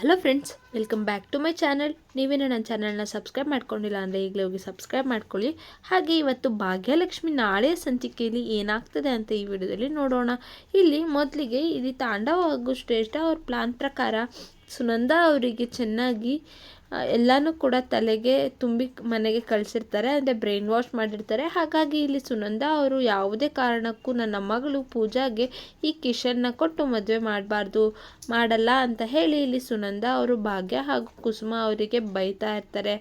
Hello friends, welcome back to my channel. ನೀವೇನು ನನ್ನ ಚಾನಲ್ನ ಸಬ್ಸ್ಕ್ರೈಬ್ ಮಾಡ್ಕೊಂಡಿಲ್ಲ ಅಂದರೆ ಈಗಲೇ ಹೋಗಿ ಸಬ್ಸ್ಕ್ರೈಬ್ ಮಾಡ್ಕೊಳ್ಳಿ. ಹಾಗೆ ಇವತ್ತು ಭಾಗ್ಯಲಕ್ಷ್ಮಿ ನಾಳೆ ಸಂಚಿಕೆಯಲ್ಲಿ ಏನಾಗ್ತದೆ ಅಂತ ಈ ವಿಡಿಯೋದಲ್ಲಿ ನೋಡೋಣ. ಇಲ್ಲಿ ಮೊದಲಿಗೆ ಇಲ್ಲಿ ತಾಂಡವ ಹಾಗೂ ಶ್ರೇಷ್ಠ ಅವ್ರ ಪ್ಲಾನ್ ಪ್ರಕಾರ ಸುನಂದ ಅವರಿಗೆ ಚೆನ್ನಾಗಿ ಎಲ್ಲನೂ ಕೂಡ ತಲೆಗೆ ತುಂಬಿ ಮನೆಗೆ ಕಳಿಸಿರ್ತಾರೆ, ಅಂದರೆ ಬ್ರೈನ್ ವಾಶ್ ಮಾಡಿರ್ತಾರೆ. ಹಾಗಾಗಿ ಇಲ್ಲಿ ಸುನಂದ ಅವರು ಯಾವುದೇ ಕಾರಣಕ್ಕೂ ನನ್ನ ಮಗಳು ಪೂಜಾಗೆ ಈ ಕಿಶನ್ನ ಕೊಟ್ಟು ಮದುವೆ ಮಾಡಬಾರ್ದು, ಮಾಡಲ್ಲ ಅಂತ ಹೇಳಿ ಇಲ್ಲಿ ಸುನಂದ ಅವರು ಭಾಗ್ಯ ಹಾಗೂ ಕುಸುಮ ಅವರಿಗೆ ಬೈತಾ ಇರ್ತಾರೆ.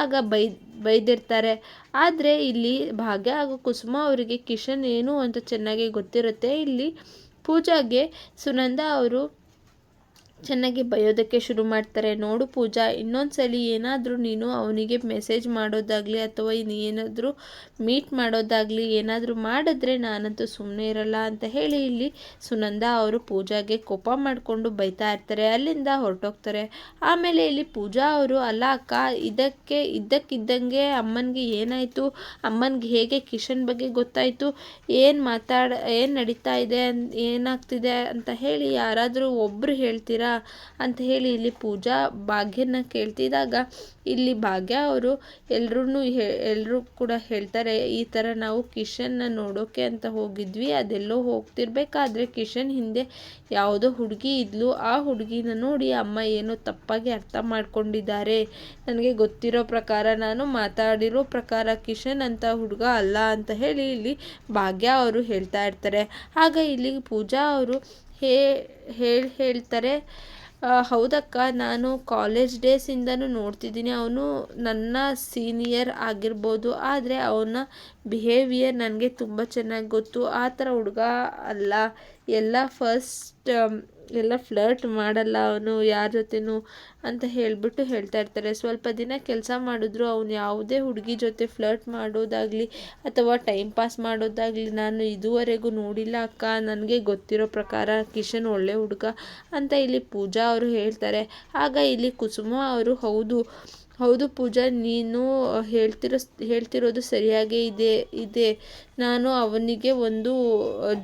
ಆಗ ಬೈ, ಬೈದಿರ್ತಾರೆ. ಆದರೆ ಇಲ್ಲಿ ಭಾಗ್ಯ ಹಾಗೂ ಕುಸುಮ ಅವರಿಗೆ ಕಿಶನ್ ಏನು ಅಂತ ಚೆನ್ನಾಗಿ ಗೊತ್ತಿರುತ್ತೆ. ಇಲ್ಲಿ ಪೂಜಾಗೆ ಸುನಂದ ಅವರು ಚೆನ್ನಾಗಿ ಬಯೋದಕ್ಕೆ ಶುರು ಮಾಡ್ತಾರೆ. ನೋಡು ಪೂಜಾ, ಇನ್ನೊಂದ್ಸಲಿ ಏನಾದರೂ ನೀನು ಅವನಿಗೆ ಮೆಸೇಜ್ ಮಾಡೋದಾಗಲಿ ಅಥವಾ ಏನಾದರೂ ಮೀಟ್ ಮಾಡೋದಾಗಲಿ ಏನಾದರೂ ಮಾಡಿದ್ರೆ ನಾನಂತೂ ಸುಮ್ಮನೆ ಇರಲ್ಲ ಅಂತ ಹೇಳಿ ಇಲ್ಲಿ ಸುನಂದ ಅವರು ಪೂಜಾಗೆ ಕೋಪ ಮಾಡಿಕೊಂಡು ಬೈತಾ ಇರ್ತಾರೆ. ಅಲ್ಲಿಂದ ಹೊರಟೋಗ್ತಾರೆ. ಆಮೇಲೆ ಇಲ್ಲಿ ಪೂಜಾ ಅವರು, ಅಲ್ಲ ಅಕ್ಕ, ಇದಕ್ಕೆ, ಇದ್ದಕ್ಕಿದ್ದಂಗೆ ಅಮ್ಮನಿಗೆ ಏನಾಯಿತು? ಅಮ್ಮನಿಗೆ ಹೇಗೆ ಕಿಶನ್ ಬಗ್ಗೆ ಗೊತ್ತಾಯಿತು? ಏನು ಮಾತಾಡ, ಏನು ನಡೀತಾ ಇದೆ? ಏನಾಗ್ತಿದೆ? ಅಂತ ಹೇಳಿ ಯಾರಾದರೂ ಒಬ್ಬರು ಹೇಳ್ತೀರಾ? ಅಂತ ಹೇಳಿ ಇಲ್ಲಿ ಪೂಜಾ ಭಾಗ್ಯನ ಕೇಳ್ತಿದ್ದಾಗ ಇಲ್ಲಿ ಭಾಗ್ಯ ಅವರು ಎಲ್ರೂ ಎಲ್ಲರೂ ಕೂಡ ಹೇಳ್ತಾರೆ, ಈ ಥರ ನಾವು ಕಿಶನ್ನ ನೋಡೋಕೆ ಅಂತ ಹೋಗಿದ್ವಿ, ಅದೆಲ್ಲೋ ಹೋಗ್ತಿರ್ಬೇಕಾದ್ರೆ ಕಿಶನ್ ಹಿಂದೆ ಯಾವುದೋ ಹುಡುಗಿ ಇದ್ಲು, ಆ ಹುಡುಗಿನ ನೋಡಿ ಅಮ್ಮ ಏನೋ ತಪ್ಪಾಗಿ ಅರ್ಥ ಮಾಡ್ಕೊಂಡಿದ್ದಾರೆ. ನನಗೆ ಗೊತ್ತಿರೋ ಪ್ರಕಾರ ನಾನು ಮಾತಾಡಿರೋ ಪ್ರಕಾರ ಕಿಶನ್ ಅಂತ ಹುಡುಗ ಅಲ್ಲ ಅಂತ ಹೇಳಿ ಇಲ್ಲಿ ಭಾಗ್ಯ ಅವರು ಹೇಳ್ತಾ ಇರ್ತಾರೆ. ಆಗ ಇಲ್ಲಿ ಪೂಜಾ ಅವರು ಹೇ, ಹೇಳಿ, ಹೇಳ್ತಾರೆ ಹೌದಕ್ಕ, ನಾನು ಕಾಲೇಜ್ ಡೇಸಿಂದನೂ ನೋಡ್ತಿದ್ದೀನಿ. ಅವನು ನನ್ನ ಸೀನಿಯರ್ ಆಗಿರ್ಬೋದು, ಆದರೆ ಅವನ ಬಿಹೇವಿಯರ್ ನನಗೆ ತುಂಬ ಚೆನ್ನಾಗಿ ಗೊತ್ತು. ಆ ಥರ ಹುಡುಗ ಅಲ್ಲ. ಎಲ್ಲ ಫಸ್ಟ್ ಎಲ್ಲ ಫ್ಲರ್ಟ್ ಮಾಡಲ್ಲ ಅವನು, ಯಾರ ಜೊತೆನೂ ಅಂತ ಹೇಳಿಬಿಟ್ಟು ಹೇಳ್ತಾ ಇರ್ತಾರೆ. ಸ್ವಲ್ಪ ದಿನ ಕೆಲಸ ಮಾಡಿದ್ರು ಅವನು ಯಾವುದೇ ಹುಡುಗಿ ಜೊತೆ ಫ್ಲರ್ಟ್ ಮಾಡೋದಾಗಲಿ ಅಥವಾ ಟೈಮ್ ಪಾಸ್ ಮಾಡೋದಾಗಲಿ ನಾನು ಇದುವರೆಗೂ ನೋಡಿಲ್ಲ ಅಕ್ಕ, ನನಗೆ ಗೊತ್ತಿರೋ ಪ್ರಕಾರ ಕಿಶನ್ ಒಳ್ಳೆ ಹುಡುಗ ಅಂತ ಇಲ್ಲಿ ಪೂಜಾ ಅವರು ಹೇಳ್ತಾರೆ. ಆಗ ಇಲ್ಲಿ ಕುಸುಮ ಅವರು ಹೌದು ಹೌದು ಪೂಜಾ, ನೀನು ಹೇಳ್ತಿರೋ ಹೇಳ್ತಿರೋದು ಸರಿಯಾಗೇ ಇದೆ ಇದೆ. ನಾನು ಅವನಿಗೆ ಒಂದು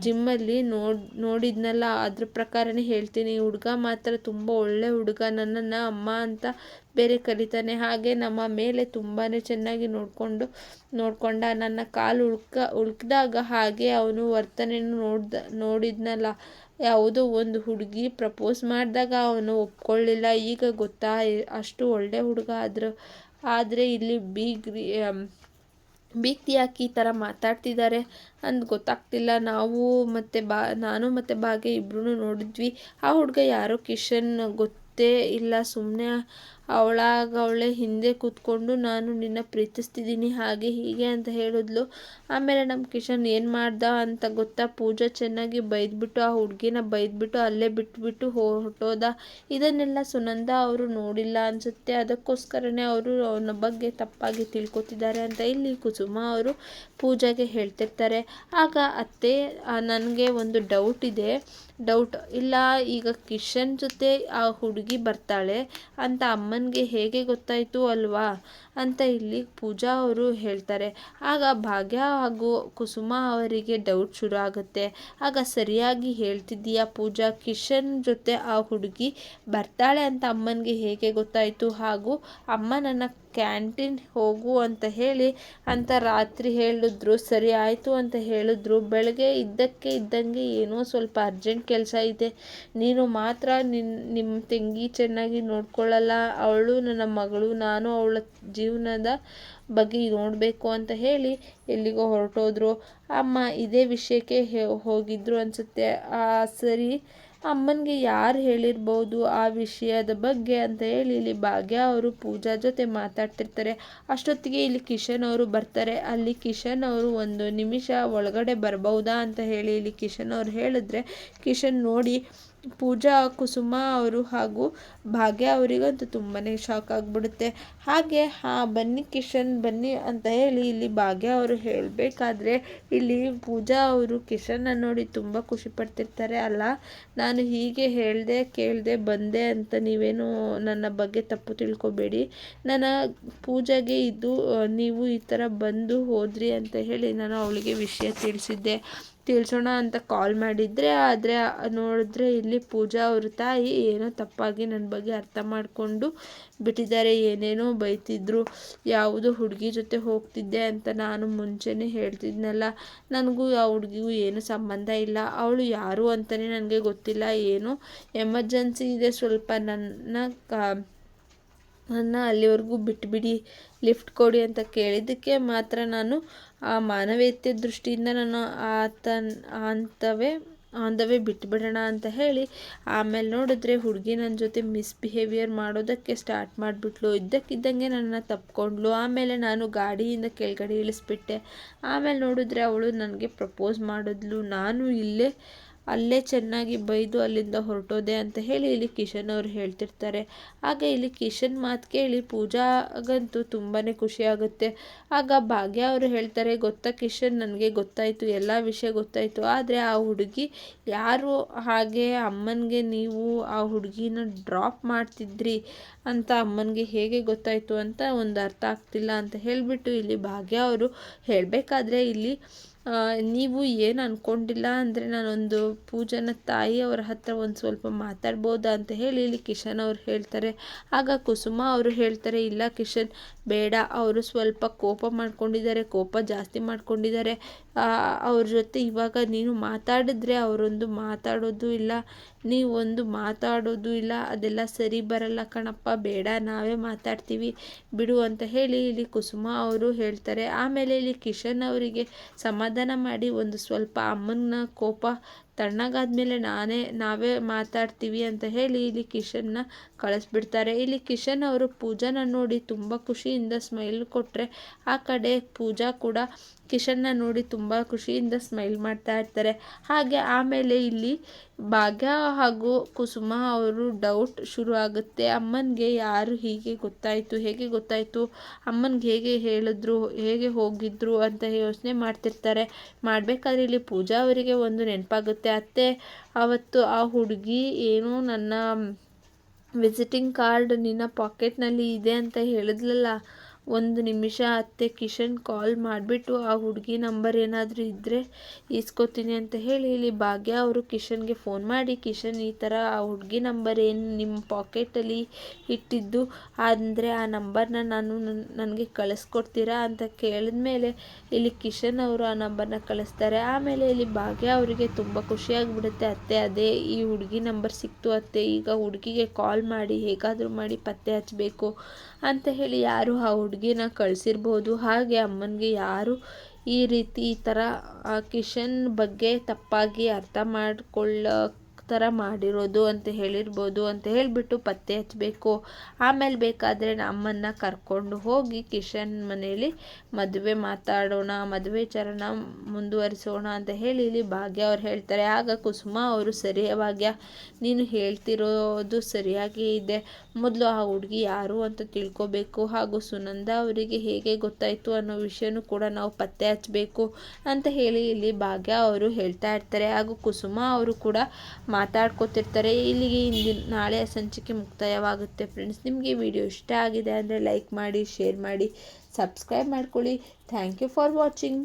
ಜಿಮ್ಮಲ್ಲಿ ನೋಡಿ, ನೋಡಿದ್ನಲ್ಲ, ಅದ್ರ ಪ್ರಕಾರನೇ ಹೇಳ್ತೀನಿ. ಹುಡುಗ ಮಾತ್ರ ತುಂಬ ಒಳ್ಳೆ ಹುಡುಗ, ನನ್ನನ್ನು ಅಮ್ಮ ಅಂತ ಬೇರೆ ಕರೀತಾನೆ. ಹಾಗೆ ನಮ್ಮ ಮೇಲೆ ತುಂಬಾ ಚೆನ್ನಾಗಿ ನೋಡಿಕೊಂಡು, ನೋಡಿಕೊಂಡ, ನನ್ನ ಕಾಲು ಉಳ್ಕ, ಉಳ್ಕಿದಾಗ ಹಾಗೆ ಅವನು ವರ್ತನೆಯನ್ನು ನೋಡ್ದ, ನೋಡಿದ್ನಲ್ಲ. ಯಾವುದೋ ಒಂದು ಹುಡುಗಿ ಪ್ರಪೋಸ್ ಮಾಡಿದಾಗ ಅವನು ಒಪ್ಕೊಳ್ಳಿಲ್ಲ. ಈಗ ಗೊತ್ತಾ, ಅಷ್ಟು ಒಳ್ಳೆ ಹುಡುಗ ಆದರೂ, ಆದರೆ ಇಲ್ಲಿ ಬೀಗ್ರಿ ಬೀಗ್ತಿ ಹಾಕಿ ಈ ಥರ ಮಾತಾಡ್ತಿದ್ದಾರೆ ಅಂತ ಗೊತ್ತಾಗ್ತಿಲ್ಲ. ನಾವು ಮತ್ತು ಬಾ, ನಾನು ಮತ್ತು ಭಾಗ್ಯ ಇಬ್ಬರೂ ನೋಡಿದ್ವಿ. ಆ ಹುಡುಗ ಯಾರೋ ಕಿಶನ್ ಗೊತ್ತೇ ಇಲ್ಲ ಸುಮ್ಮನೆ ಅವಳಾಗವಳೆ ಹಿಂದೆ ಕೂತ್ಕೊಂಡು ನಾನು ನಿನ್ನ ಪ್ರೀತಿಸ್ತಿದ್ದೀನಿ, ಹಾಗೆ ಹೀಗೆ ಅಂತ ಹೇಳಿದ್ಲು. ಆಮೇಲೆ ನಮ್ಮ ಕಿಶನ್ ಏನು ಮಾಡ್ದ ಅಂತ ಗೊತ್ತಾ? ಪೂಜಾ ಚೆನ್ನಾಗಿ ಬೈದ್ಬಿಟ್ಟು, ಆ ಹುಡುಗಿನ ಬೈದ್ಬಿಟ್ಟು, ಅಲ್ಲೇ ಬಿಟ್ಬಿಟ್ಟು ಹೊರಟೋದ. ಇದನ್ನೆಲ್ಲ ಸುನಂದ ಅವರು ನೋಡಿಲ್ಲ ಅನಿಸುತ್ತೆ. ಅದಕ್ಕೋಸ್ಕರನೇ ಅವರು ಅವನ ಬಗ್ಗೆ ತಪ್ಪಾಗಿ ತಿಳ್ಕೊತಿದ್ದಾರೆ ಅಂತ ಇಲ್ಲಿ ಕುಸುಮ ಅವರು ಪೂಜಾಗೆ ಹೇಳ್ತಿರ್ತಾರೆ. ಆಗ ಅತ್ತೆ ನನಗೆ ಒಂದು ಡೌಟ್ ಇದೆ. ಡೌಟ್ ಇಲ್ಲ, ಈಗ ಕಿಶನ್ ಜೊತೆ ಆ ಹುಡುಗಿ ಬರ್ತಾಳೆ. ಅಂತ ಅಮ್ಮನಿಗೆ ಹೇಗೆ ಗೊತ್ತಾಯಿತು ಅಲ್ವಾ? ಅಂತ ಇಲ್ಲಿ ಪೂಜಾ ಅವರು ಹೇಳ್ತಾರೆ. ಆಗ ಭಾಗ್ಯ ಹಾಗೂ ಕುಸುಮ ಅವರಿಗೆ ಡೌಟ್ ಶುರು ಆಗುತ್ತೆ. ಆಗ ಸರಿಯಾಗಿ ಹೇಳ್ತಿದ್ದೀಯಾ ಪೂಜಾ, ಕಿಶನ್ ಜೊತೆ ಆ ಹುಡುಗಿ ಬರ್ತಾಳೆ ಅಂತ ಅಮ್ಮನಿಗೆ ಹೇಗೆ ಗೊತ್ತಾಯಿತು? ಹಾಗೂ ಅಮ್ಮ ನನ್ನ ಕ್ಯಾಂಟೀನ್ ಹೋಗು ಅಂತ ಹೇಳಿ ಅಂತ ರಾತ್ರಿ ಹೇಳಿದ್ರು. ಸರಿ ಆಯಿತು ಅಂತ ಹೇಳಿದ್ರು. ಬೆಳಗ್ಗೆ ಇದ್ದಕ್ಕೆ ಇದ್ದಂಗೆ ಏನೋ ಸ್ವಲ್ಪ ಅರ್ಜೆಂಟ್ ಕೆಲಸ ಇದೆ. ನೀನು ಮಾತ್ರ ನಿನ್ನ ನಿಮ್ಮ ತಂಗಿ ಚೆನ್ನಾಗಿ ನೋಡ್ಕೊಳ್ಳಲ್ಲ ಅವಳು ನನ್ನ ಮಗಳು. ನಾನು ಅವಳ ಜೀವನದ ಬಗ್ಗೆ ನೋಡಬೇಕು ಅಂತ ಹೇಳಿ ಎಲ್ಲಿಗೋ ಹೊರಟೋದ್ರು. ಅಮ್ಮ ಇದೇ ವಿಷಯಕ್ಕೆ ಹೋಗಿದ್ರು ಅನಿಸುತ್ತೆ. ಸರಿ ಅಮ್ಮನಿಗೆ ಯಾರು ಹೇಳಿರ್ಬೋದು ಆ ವಿಷಯದ ಬಗ್ಗೆ ಅಂತ ಹೇಳಿ ಇಲ್ಲಿ ಭಾಗ್ಯ ಅವರು ಪೂಜಾ ಜೊತೆ ಮಾತಾಡ್ತಿರ್ತಾರೆ. ಅಷ್ಟೊತ್ತಿಗೆ ಇಲ್ಲಿ ಕಿಶನ್ ಅವರು ಬರ್ತಾರೆ. ಅಲ್ಲಿ ಕಿಶನ್ ಅವರು ಒಂದು ನಿಮಿಷ ಒಳಗಡೆ ಬರ್ಬೋದಾ ಅಂತ ಹೇಳಿ ಇಲ್ಲಿ ಕಿಶನ್ ಅವರು ಹೇಳಿದ್ರೆ, ಕಿಶನ್ ನೋಡಿ ಪೂಜಾ, ಕುಸುಮ ಅವರು ಹಾಗೂ ಭಾಗ್ಯ ಅವರಿಗಂತೂ ತುಂಬಾ ಶಾಕ್ ಆಗಿಬಿಡುತ್ತೆ. ಹಾಗೆ, ಹಾಂ, ಬನ್ನಿ ಕಿಶನ್, ಬನ್ನಿ ಅಂತ ಹೇಳಿ ಇಲ್ಲಿ ಭಾಗ್ಯ ಅವರು ಹೇಳಬೇಕಾದ್ರೆ ಇಲ್ಲಿ ಪೂಜಾ ಅವರು ಕಿಶನ್ನ ನೋಡಿ ತುಂಬ ಖುಷಿ ಪಡ್ತಿರ್ತಾರೆ. ಅಲ್ಲ, ನಾನು ಹೀಗೆ ಹೇಳಿದೆ, ಕೇಳಿದೆ, ಬಂದೆ ಅಂತ ನೀವೇನು ನನ್ನ ಬಗ್ಗೆ ತಪ್ಪು ತಿಳ್ಕೊಬೇಡಿ. ನನ್ನ ಪೂಜೆಗೆ ಇದು, ನೀವು ಈ ಥರ ಬಂದು ಹೋದ್ರಿ ಅಂತ ಹೇಳಿ ನಾನು ಅವಳಿಗೆ ವಿಷಯ ತಿಳಿಸಿದ್ದೆ. ತಿಳಿಸೋಣ ಅಂತ ಕಾಲ್ ಮಾಡಿದ್ರೆ, ಆದರೆ ನೋಡಿದ್ರೆ ಇಲ್ಲಿ ಪೂಜಾ ಅವ್ರ ತಾಯಿ ಏನೋ ತಪ್ಪಾಗಿ ನನ್ನ ಬಗ್ಗೆ ಅರ್ಥ ಮಾಡಿಕೊಂಡು ಬಿಟ್ಟಿದ್ದಾರೆ, ಏನೇನೋ ಬೈತಿದ್ರು, ಯಾವುದೋ ಹುಡುಗಿ ಜೊತೆ ಹೋಗ್ತಿದ್ದೆ ಅಂತ ನಾನು ಮುಂಚೆನೇ ಹೇಳ್ತಿದ್ನಲ್ಲ, ನನಗೂ ಆ ಹುಡುಗಿಗೂ ಏನು ಸಂಬಂಧ ಇಲ್ಲ, ಅವಳು ಯಾರು ಅಂತಲೇ ನನಗೆ ಗೊತ್ತಿಲ್ಲ, ಏನು ಎಮರ್ಜೆನ್ಸಿ ಇದೆ, ಸ್ವಲ್ಪ ನನ್ನ ಕ ನನ್ನ ಅಲ್ಲಿವರೆಗೂ ಬಿಟ್ಬಿಡಿ, ಲಿಫ್ಟ್ ಕೊಡಿ ಅಂತ ಕೇಳಿದ್ದಕ್ಕೆ ಮಾತ್ರ ನಾನು ಆ ಮಾನವೀಯತೆ ದೃಷ್ಟಿಯಿಂದ ನಾನು ಆತನ ಅಂತವೇ ಅಂದವೇ ಬಿಟ್ಬಿಡೋಣ ಅಂತ ಹೇಳಿ ಆಮೇಲೆ ನೋಡಿದ್ರೆ ಹುಡುಗಿ ನನ್ನ ಜೊತೆ ಮಿಸ್ಬಿಹೇವಿಯರ್ ಮಾಡೋದಕ್ಕೆ ಸ್ಟಾರ್ಟ್ ಮಾಡಿಬಿಟ್ಲು. ಇದ್ದಕ್ಕಿದ್ದಂಗೆ ನನ್ನ ತಪ್ಕೊಂಡ್ಲು ಆಮೇಲೆ ನಾನು ಗಾಡಿಯಿಂದ ಕೆಳಗಡೆ ಇಳಿಸ್ಬಿಟ್ಟೆ. ಆಮೇಲೆ ನೋಡಿದ್ರೆ ಅವಳು ನನಗೆ ಪ್ರಪೋಸ್ ಮಾಡಿದ್ಲು. ನಾನು ಇಲ್ಲೇ ಅಲ್ಲೇ ಚೆನ್ನಾಗಿ ಬೈದು ಅಲ್ಲಿಂದ ಹೊರಟೋದೆ ಅಂತ ಹೇಳಿ ಇಲ್ಲಿ ಕಿಶನ್ ಅವರು ಹೇಳ್ತಿರ್ತಾರೆ. ಆಗ ಇಲ್ಲಿ ಕಿಶನ್ ಮಾತು ಕೇಳಿ ಪೂಜಾಗಂತೂ ತುಂಬಾ ಖುಷಿಯಾಗುತ್ತೆ ಆಗ ಭಾಗ್ಯ ಅವರು ಹೇಳ್ತಾರೆ, ಗೊತ್ತಾ ಕಿಶನ್, ನನಗೆ ಗೊತ್ತಾಯಿತು, ಎಲ್ಲ ವಿಷಯ ಗೊತ್ತಾಯಿತು. ಆದರೆ ಆ ಹುಡುಗಿ ಯಾರು ಹಾಗೆ ಅಮ್ಮನಿಗೆ ನೀವು ಆ ಹುಡುಗಿನ ಡ್ರಾಪ್ ಮಾಡ್ತಿದ್ರಿ. ಅಂತ ಅಮ್ಮನಿಗೆ ಹೇಗೆ ಗೊತ್ತಾಯಿತು ಅಂತ ಒಂದು ಅರ್ಥ ಆಗ್ತಿಲ್ಲ ಅಂತ ಹೇಳಿಬಿಟ್ಟು ಇಲ್ಲಿ ಭಾಗ್ಯ ಅವರು ಹೇಳಬೇಕಾದ್ರೆ ಇಲ್ಲಿ ನೀವು ಏನು ಅಂದ್ಕೊಂಡಿಲ್ಲ ಅಂದರೆ ನಾನೊಂದು ಪೂಜನ ತಾಯಿ ಅವರ ಹತ್ರ ಒಂದು ಸ್ವಲ್ಪ ಮಾತಾಡ್ಬೋದಾ ಅಂತ ಹೇಳಿ ಇಲ್ಲಿ ಕಿಶನ್ ಅವರು ಹೇಳ್ತಾರೆ. ಆಗ ಕುಸುಮ ಅವರು ಹೇಳ್ತಾರೆ, ಇಲ್ಲ ಕಿಶನ್, ಬೇಡ, ಅವರು ಸ್ವಲ್ಪ ಕೋಪ ಮಾಡ್ಕೊಂಡಿದ್ದಾರೆ, ಕೋಪ ಜಾಸ್ತಿ ಮಾಡ್ಕೊಂಡಿದ್ದಾರೆ. ಅವ್ರ ಜೊತೆ ಇವಾಗ ನೀನು ಮಾತಾಡಿದ್ರೆ ಅವರೊಂದು ಮಾತಾಡೋದು ಇಲ್ಲ, ನೀವೊಂದು ಮಾತಾಡೋದು ಇಲ್ಲ, ಅದೆಲ್ಲ ಸರಿ ಬರಲ್ಲ ಕಣಪ್ಪ ಬೇಡ, ನಾವೇ ಮಾತಾಡ್ತೀವಿ, ಬಿಡು ಅಂತ ಹೇಳಿ ಇಲ್ಲಿ ಕುಸುಮ ಅವರು ಹೇಳ್ತಾರೆ. ಆಮೇಲೆ ಇಲ್ಲಿ ಕಿಶನ್ ಅವರಿಗೆ ಸಮಾಧಾನ ಮಾಡಿ ಒಂದು ಸ್ವಲ್ಪ ಅಮ್ಮನ ಕೋಪ ತಣ್ಣಗಾದ್ಮೇಲೆ ನಾನೇ, ನಾವೇ ಮಾತಾಡ್ತೀವಿ ಅಂತ ಹೇಳಿ ಇಲ್ಲಿ ಕಿಶನ್ನ ಕಳಿಸ್ಬಿಡ್ತಾರೆ. ಇಲ್ಲಿ ಕಿಶನ್ ಅವರು ಪೂಜಾನ ನೋಡಿ ತುಂಬ ಖುಷಿಯಿಂದ ಸ್ಮೈಲ್ ಕೊಟ್ಟರೆ ಆ ಕಡೆ ಪೂಜಾ ಕೂಡ ಕಿಶನ್ನ ನೋಡಿ ತುಂಬ ಖುಷಿಯಿಂದ ಸ್ಮೈಲ್ ಮಾಡ್ತಾ ಇರ್ತಾರೆ. ಹಾಗೆ ಆಮೇಲೆ ಇಲ್ಲಿ ಭಾಗ್ಯ ಹಾಗೂ ಕುಸುಮ ಅವರು ಡೌಟ್ ಶುರು ಆಗುತ್ತೆ. ಅಮ್ಮನಿಗೆ ಯಾರು ಹೀಗೆ ಗೊತ್ತಾಯಿತು, ಹೇಗೆ ಗೊತ್ತಾಯಿತು ಅಮ್ಮನಿಗೆ ಹೇಗೆ ಹೇಳಿದ್ರು, ಹೇಗೆ ಹೋಗಿದ್ರು ಅಂತ ಯೋಚನೆ ಮಾಡ್ತಿರ್ತಾರೆ. ಮಾಡಬೇಕಾದ್ರೆ ಇಲ್ಲಿ ಪೂಜಾ ಅವರಿಗೆ ಒಂದು ನೆನಪಾಗುತ್ತೆ. ಅತ್ತೆ ಅವತ್ತು ಆ ಹುಡುಗಿ ಏನು ನನ್ನ ವಿಸಿಟಿಂಗ್ ಕಾರ್ಡ್ ನಿನ್ನ ಪಾಕೆಟ್ನಲ್ಲಿ ಇದೆ ಅಂತ ಹೇಳಿದ್ಲಲ್ಲ ಒಂದು ನಿಮಿಷ ಅತ್ತೆ ಕಿಶನ್ ಕಾಲ್ ಮಾಡಿಬಿಟ್ಟು, ಆ ಹುಡುಗಿ ನಂಬರ್ ಏನಾದರೂ ಇದ್ದರೆ ಇಸ್ಕೊತೀನಿ ಅಂತ ಹೇಳಿ ಇಲ್ಲಿ ಭಾಗ್ಯ ಅವರು ಕಿಶನ್ಗೆ ಫೋನ್ ಮಾಡಿ, ಕಿಶನ್, ಈ ಥರ ಆ ಹುಡುಗಿ ನಂಬರ್ ಏನು ನಿಮ್ಮ ಪಾಕೆಟಲ್ಲಿ ಇಟ್ಟಿದ್ದು? ಅಂದರೆ ಆ ನಂಬರ್ನ ನಾನು ನನಗೆ ಕಳಿಸ್ಕೊಡ್ತೀರಾ? ಅಂತ ಕೇಳಿದ ಮೇಲೆ ಇಲ್ಲಿ ಕಿಶನ್ ಅವರು ಆ ನಂಬರ್ನ ಕಳಿಸ್ತಾರೆ. ಆಮೇಲೆ ಇಲ್ಲಿ ಭಾಗ್ಯ ಅವರಿಗೆ ತುಂಬ ಖುಷಿಯಾಗಿಬಿಡುತ್ತೆ ಅತ್ತೆ, ಅದೇ ಈ ಹುಡುಗಿ ನಂಬರ್ ಸಿಕ್ತು ಅತ್ತೆ, ಈಗ ಹುಡುಗಿಗೆ ಕಾಲ್ ಮಾಡಿ, ಹೇಗಾದರೂ ಮಾಡಿ ಪತ್ತೆ ಹಚ್ಚಬೇಕು ಅಂತ ಹೇಳಿ ಯಾರು ಆ ಹುಡುಗಿನ ಕಳಿಸಿರ್ಬೋದು. ಹಾಗೆ ಅಮ್ಮನಿಗೆ ಯಾರು ಈ ರೀತಿ ಈ ಥರ ಕಿಶನ್ ಬಗ್ಗೆ ತಪ್ಪಾಗಿ ಅರ್ಥ ಮಾಡಿಕೊಳ್ಳ ಥರ ಮಾಡಿರೋದು ಅಂತ ಹೇಳಿರ್ಬೋದು ಅಂತ ಹೇಳಿಬಿಟ್ಟು ಪತ್ತೆ ಹಚ್ಚಬೇಕು ಆಮೇಲೆ ಬೇಕಾದರೆ ಅಮ್ಮನ್ನ ಕರ್ಕೊಂಡು ಹೋಗಿ ಕಿಶನ್ ಮನೆಯಲ್ಲಿ ಮದುವೆ ಮಾತಾಡೋಣ, ಮದುವೆ ಚರಣ ಮುಂದುವರಿಸೋಣ ಅಂತ ಹೇಳಿ ಇಲ್ಲಿ ಭಾಗ್ಯ ಅವ್ರು ಹೇಳ್ತಾರೆ. ಆಗ ಕುಸುಮ ಅವರು ಸರಿ ಭಾಗ್ಯ, ನೀನು ಹೇಳ್ತಿರೋದು ಸರಿಯಾಗಿ ಇದೆ. ಮೊದಲು ಆ ಹುಡುಗಿ ಯಾರು ಅಂತ ತಿಳ್ಕೊಬೇಕು. ಹಾಗೂ ಸುನಂದ ಅವರಿಗೆ ಹೇಗೆ ಗೊತ್ತಾಯಿತು ಅನ್ನೋ ವಿಷಯನೂ ಕೂಡ ನಾವು ಪತ್ತೆ ಹಚ್ಚಬೇಕು ಅಂತ ಹೇಳಿ ಇಲ್ಲಿ ಭಾಗ್ಯ ಅವರು ಹೇಳ್ತಾ ಇರ್ತಾರೆ. ಹಾಗೂ ಕುಸುಮ ಅವರು ಕೂಡ ಮಾತಾಡ್ಕೋತಿರ್ತಾರೆ. ಇಲ್ಲಿಗೆ ಇಂದಿನ ನಾಳೆಯ ಸಂಚಿಕೆ ಮುಕ್ತಾಯವಾಗುತ್ತೆ ಫ್ರೆಂಡ್ಸ್ ನಿಮಗೆ ವಿಡಿಯೋ ಇಷ್ಟ ಆಗಿದೆ ಅಂದರೆ ಲೈಕ್ ಮಾಡಿ ಶೇರ್ ಮಾಡಿ ಸಬ್ಸ್ಕ್ರೈಬ್ ಮಾಡ್ಕೊಳ್ಳಿ. Thank you for watching